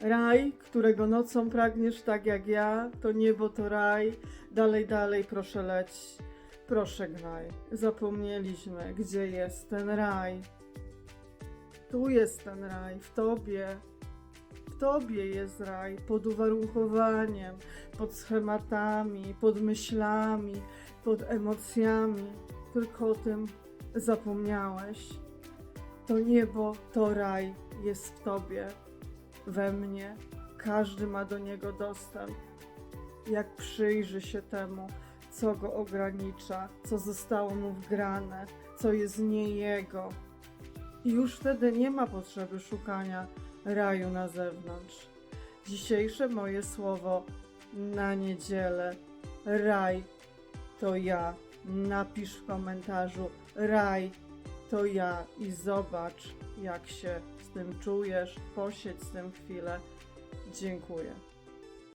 Raj, którego nocą pragniesz tak jak ja, to niebo to raj. Dalej, dalej, proszę leć, proszę gnaj. Zapomnieliśmy, gdzie jest ten raj. Tu jest ten raj, w tobie. W tobie jest raj, pod uwarunkowaniem, pod schematami, pod myślami, pod emocjami. Tylko o tym zapomniałeś. To niebo, to raj jest w tobie, we mnie. Każdy ma do niego dostęp. Jak przyjrzy się temu, co go ogranicza, co zostało mu wgrane, co jest nie jego. I już wtedy nie ma potrzeby szukania raju na zewnątrz. Dzisiejsze moje słowo na niedzielę. Raj to ja. Napisz w komentarzu raj to ja i zobacz, jak się z tym czujesz. Posiedź z tym chwilę. Dziękuję.